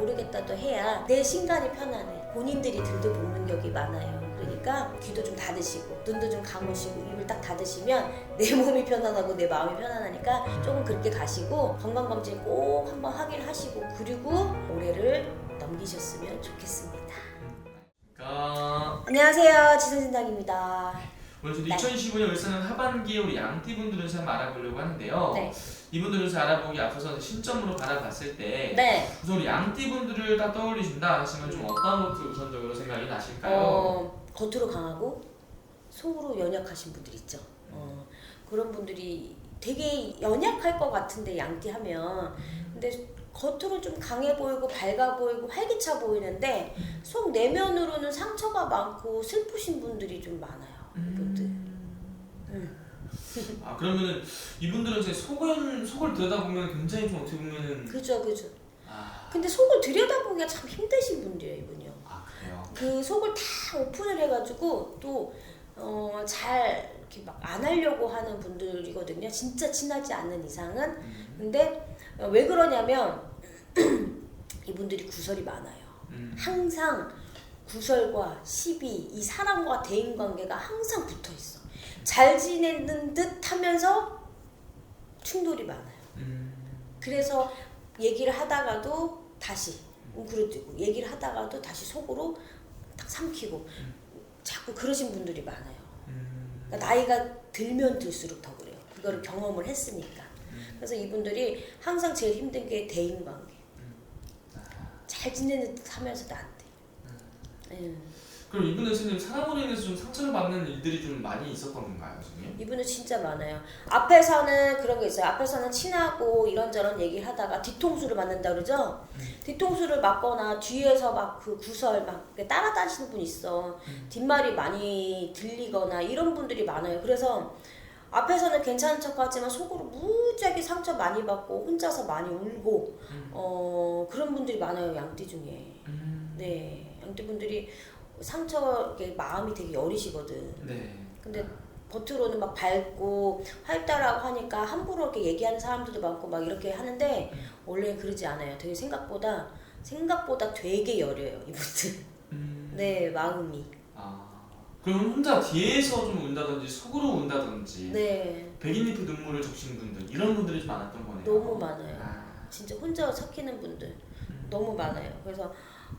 모르겠다도 해야 내 신간이 편안해. 본인들이 들도 복능력이 많아요. 그러니까 귀도 좀 닫으시고 눈도 좀 감으시고 입을 딱 닫으시면 내 몸이 편안하고 내 마음이 편안하니까 조금 그렇게 가시고 건강검진 꼭 한번 확인하시고 그리고 올해를 넘기셨으면 좋겠습니다. 그러니까 안녕하세요. 지선진당입니다. 오늘 저도 네. 2025년 울산은 하반기에 우리 양띠분들을 좀 알아보려고 하는데요. 네. 이분들을 좀 알아보기 앞서서 신점으로 바라봤을 때 네. 우선 양띠분들을 딱 떠올리신다 하시면 좀 어떤 것들 우선적으로 생각이 나실까요? 어, 겉으로 강하고 속으로 연약하신 분들 있죠. 어, 그런 분들이 되게 연약할 것 같은데 양띠 하면 근데 겉으로 좀 강해 보이고 밝아 보이고 활기차 보이는데 속 내면으로는 상처가 많고 슬프신 분들이 좀 많아요. 이분들. 음. 아 그러면은 이분들은 제 속은 속을 들여다보면 굉장히 좀 어떻게 보면은 그죠, 그죠. 아, 근데 속을 들여다보기가 참 힘드신 분들이에요, 이분이요. 아 그래요. 그 속을 다 오픈을 해가지고 또 어, 잘 이렇게 막 안 하려고 하는 분들이거든요. 진짜 친하지 않는 이상은. 음, 근데 어, 왜 그러냐면 이분들이 구설이 많아요. 음, 항상 구설과 시비, 이 사람과 대인 관계가 항상 붙어 있어. 잘 지내는 듯 하면서 충돌이 많아요. 음, 그래서 얘기를 하다가도 다시 웅크러뜨고 얘기를 하다가도 다시 속으로 딱 삼키고 자꾸 그러신 분들이 많아요. 음, 그러니까 나이가 들면 들수록 더 그래요. 그거를 경험을 했으니까. 그래서 이분들이 항상 제일 힘든 게 대인 관계. 잘 지내는 듯 하면서도 안 돼. 음. 그럼 이분은 선생님 사람으로 인해서 좀 상처를 받는 일들이 좀 많이 있었던 건가요, 선생님? 이분은 진짜 많아요. 앞에서는 그런 게 있어요. 앞에서는 친하고 이런저런 얘기를 하다가 뒤통수를 맞는다 그러죠? 뒤통수를 맞거나 뒤에서 막 그 구설 막 이렇게 따라다니시는 분 있어. 뒷말이 많이 들리거나 이런 분들이 많아요. 그래서 앞에서는 괜찮은 척 하지만 속으로 무지하게 상처 많이 받고 혼자서 많이 울고 어 그런 분들이 많아요. 양띠 중에. 음, 네. 양띠 분들이 상처 이렇게 마음이 되게 여리시거든. 네. 근데 겉으로는 막 밝고 활달하고 하니까 함부로 이렇게 얘기하는 사람들도 많고 막 이렇게 하는데 원래 그러지 않아요. 되게 생각보다 생각보다 되게 여려요 이분들. 음, 네 마음이. 아 그럼 혼자 뒤에서 좀 운다든지 속으로 운다든지 네 백인잎 눈물을 적신 분들 이런 분들이 좀 많았던 거네요. 너무 많아요. 아, 진짜 혼자 삭히는 분들 너무 많아요. 그래서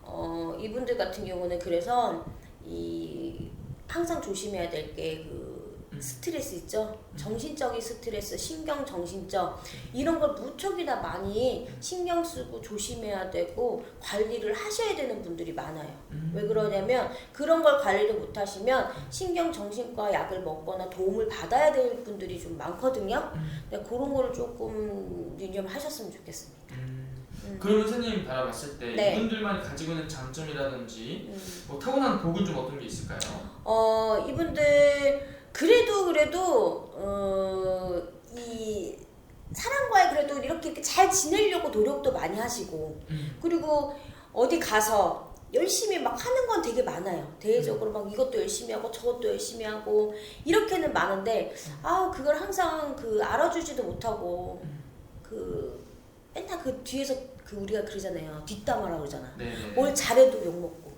어 이분들 같은 경우는 그래서 이 항상 조심해야 될 게 그 스트레스 있죠. 정신적인 스트레스, 신경 정신적 이런 걸 무척이나 많이 신경 쓰고 조심해야 되고 관리를 하셔야 되는 분들이 많아요. 왜 그러냐면 그런 걸 관리를 못 하시면 신경 정신과 약을 먹거나 도움을 받아야 될 분들이 좀 많거든요. 근데 그런 거를 조금 유념하셨으면 좋겠습니다. 음. 그러면 선생님 바라봤을 때 네. 이분들만 가지고 있는 장점이라든지 음. 뭐 타고난 복은 좀 어떤 게 있을까요? 어 이분들 그래도 그래도 어 이 사람과의 그래도 이렇게, 이렇게 잘 지내려고 노력도 많이 하시고 음. 그리고 어디 가서 열심히 막 하는 건 되게 많아요. 대외적으로 막 이것도 열심히 하고 저것도 열심히 하고 이렇게는 많은데 아 그걸 항상 그 알아주지도 못하고 그 맨날 그 뒤에서 그 우리가 그러잖아요. 뒷담화라고 그러잖아. 네네. 뭘 잘해도 욕 먹고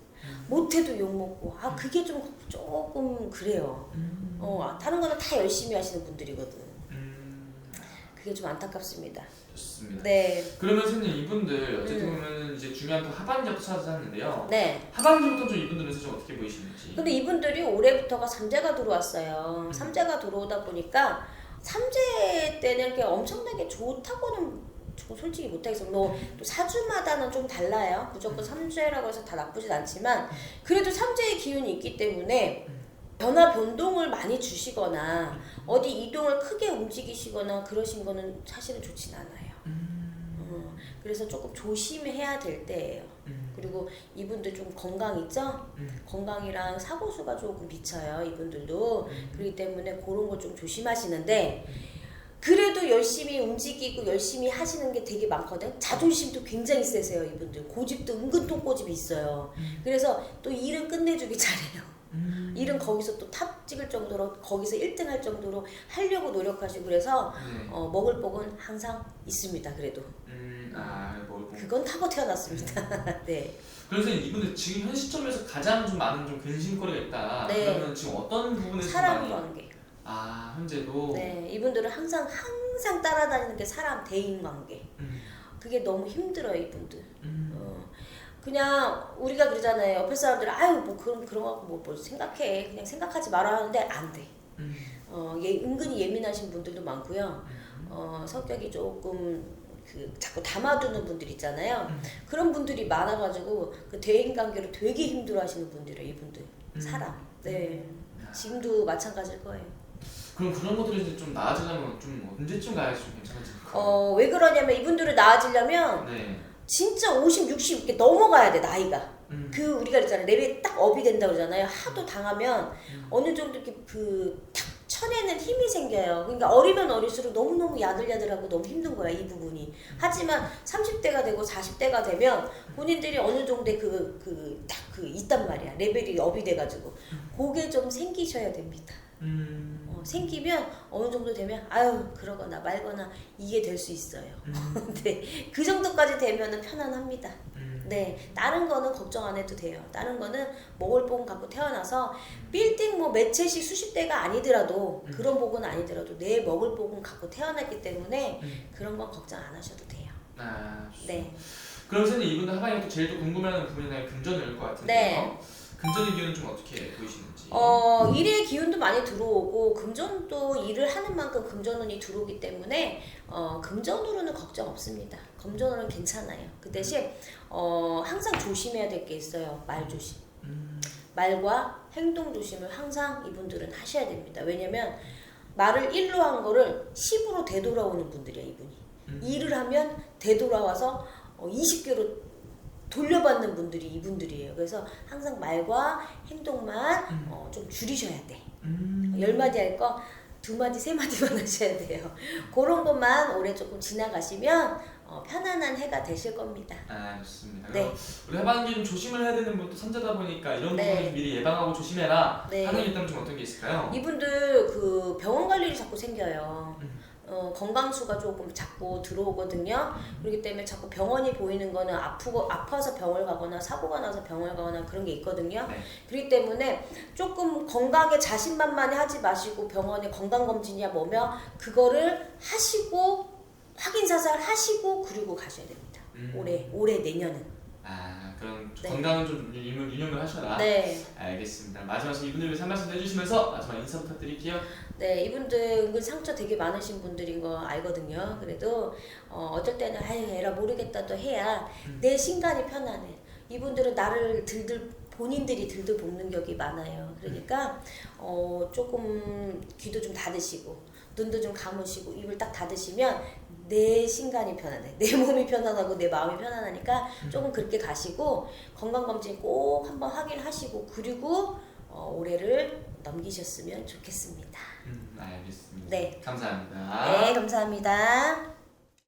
못해도 욕 먹고 아 그게 좀 조금 그래요. 음. 어 다른 거는 다 열심히 하시는 분들이거든. 음. 그게 좀 안타깝습니다. 좋습니다. 네, 그러면 선생님 이분들 어쨌든 음. 보면 이제 중요한 또 하반기부터 찾았는데요. 네. 하반기부터 좀 이분들은 좀 어떻게 보이시는지. 근데 이분들이 올해부터가 삼재가 들어왔어요. 음. 삼재가 들어오다 보니까 삼재 때는 이렇게 엄청나게 좋다고는 저 솔직히 못하겠어. 뭐 또 사주마다는 좀 달라요. 무조건 삼재라고 해서 다 나쁘진 않지만 그래도 삼재의 기운이 있기 때문에 변화 변동을 많이 주시거나 어디 이동을 크게 움직이시거나 그러신 거는 사실은 좋진 않아요. 어, 그래서 조금 조심해야 될 때예요. 음. 그리고 이분들 좀 건강 있죠? 음. 건강이랑 사고수가 조금 비쳐요. 이분들도 음. 그렇기 때문에 그런 거 좀 조심하시는데 그래도 열심히 움직이고 열심히 하시는 게 되게 많거든. 자존심도 굉장히 세세요. 이분들 고집도 은근 똥고집이 있어요. 그래서 또 일은 끝내주기 잘해요. 음. 일은 거기서 또 탑 찍을 정도로 거기서 1등 할 정도로 하려고 노력하시고 그래서 네. 어, 먹을 복은 항상 있습니다. 그래도 음, 아, 뭐, 뭐. 그건 타고 태어났습니다. 네. 그래서 이분들 지금 현 시점에서 가장 좀 많은 좀 근심거리가 있다. 네. 그러면 지금 어떤 부분에서 사람 많이? 관계. 아, 현재도. 네, 이분들은 항상 항상 따라다니는 게 사람 대인 관계. 음, 그게 너무 힘들어요, 이분들. 음, 어, 그냥 우리가 그러잖아요. 옆에 사람들은 아유 뭐 그런 그런 거 뭐, 뭐 생각해 그냥 생각하지 말아 하는데 안 돼. 음, 어, 예, 은근히 예민하신 분들도 많고요. 어, 성격이 조금 그 자꾸 담아두는 분들 있잖아요. 음. 그런 분들이 많아가지고 그 대인 관계를 되게 힘들어하시는 분들이에요, 이분들 음. 사람. 네. 야. 지금도 마찬가지일 거예요. 그럼 그런 것들이 이제 좀 나아지려면 좀 언제쯤 가야 좀 괜찮아질까? 어, 왜 그러냐면 이분들을 나아지려면 네. 진짜 50, 60 이렇게 넘어가야 돼, 나이가. 음, 그 우리가 그랬잖아요. 레벨이 딱 업이 된다 그러잖아요. 하도 당하면 음. 어느 정도 이렇게 그탁 쳐내는 힘이 생겨요. 그러니까 어리면 어릴수록 너무너무 야들야들하고 너무 힘든 거야, 이 부분이. 하지만 30대가 되고 40대가 되면 본인들이 어느 정도의 그, 그, 딱 그 있단 말이야. 레벨이 업이 돼가지고. 그게 좀 생기셔야 됩니다. 음, 어, 생기면 어느 정도 되면 아유, 그러거나 말거나 이게 될 수 있어요. 음, 네. 그 정도까지 되면은 편안합니다. 음. 네, 다른 거는 걱정 안 해도 돼요. 다른 거는 먹을 복은 갖고 태어나서 빌딩 뭐 매체시 수십 대가 아니더라도 음. 그런 복은 아니더라도 내 먹을 복은 갖고 태어났기 때문에 음. 그런 건 걱정 안 하셔도 돼요. 아. 네, 그럼 선생님 이분들 하반기 또 제일 또 궁금해하는 부분이 금전일 것 같은데요. 네. 금전의 기운은 좀 어떻게 보이시는지. 어 일의 기운도 많이 들어오고 금전도 일을 하는 만큼 금전운이 들어오기 때문에 어 금전으로는 걱정 없습니다. 금전으로는 괜찮아요. 그 대신 어 항상 조심해야 될 게 있어요. 말 조심. 음, 말과 행동 조심을 항상 이분들은 하셔야 됩니다. 왜냐면 말을 1로 한 거를 10으로 되돌아오는 분들이야, 이분이. 음. 일을 하면 되돌아와서 20개로 돌려받는 분들이 이분들이에요. 그래서 항상 말과 행동만 음. 어, 좀 줄이셔야 돼. 음. 열 마디 할 거 두 마디, 세 마디만 하셔야 돼요. 그런 것만 올해 조금 지나가시면 어, 편안한 해가 되실 겁니다. 아 좋습니다. 네. 우리 하반기 좀 조심을 해야 되는 것도 선재다 보니까 이런 네. 부분 미리 예방하고 조심해라 네. 하는 게 있다면 좀 어떤 게 있을까요? 이분들 그 병원 갈 일이 자꾸 생겨요. 음. 어, 건강수가 조금 자꾸 들어오거든요. 그렇기 때문에 자꾸 병원이 보이는 거는 아프고 아파서 병을 가거나 사고가 나서 병을 가거나 그런 게 있거든요. 네. 그렇기 때문에 조금 건강에 자신만만해 하지 마시고 병원에 건강 검진이야 뭐며 그거를 하시고 확인 사살 하시고 그리고 가셔야 됩니다. 음. 올해 올해 내년은. 아 그럼 네. 건강은 좀 유념, 유념을 하셔라. 네. 알겠습니다. 마지막으로 이분들 위해서 한 말씀 해주시면서 마지막 인사 부탁드릴게요. 네, 이분들 은근 상처 되게 많으신 분들인 거 알거든요. 그래도 어, 어쩔 때는 아유 에라 모르겠다 또 해야 음. 내 신간이 편안해. 이분들은 나를 들들 본인들이 들들 볶는 격이 많아요. 그러니까 어, 조금 귀도 좀 닫으시고 눈도 좀 감으시고 입을 딱 닫으시면 내 신간이 편안해. 내 몸이 편안하고 내 마음이 편안하니까 조금 그렇게 가시고 건강검진 꼭 한번 확인하시고 그리고 어, 올해를 넘기셨으면 좋겠습니다. 음, 알겠습니다. 네. 감사합니다. 네, 감사합니다.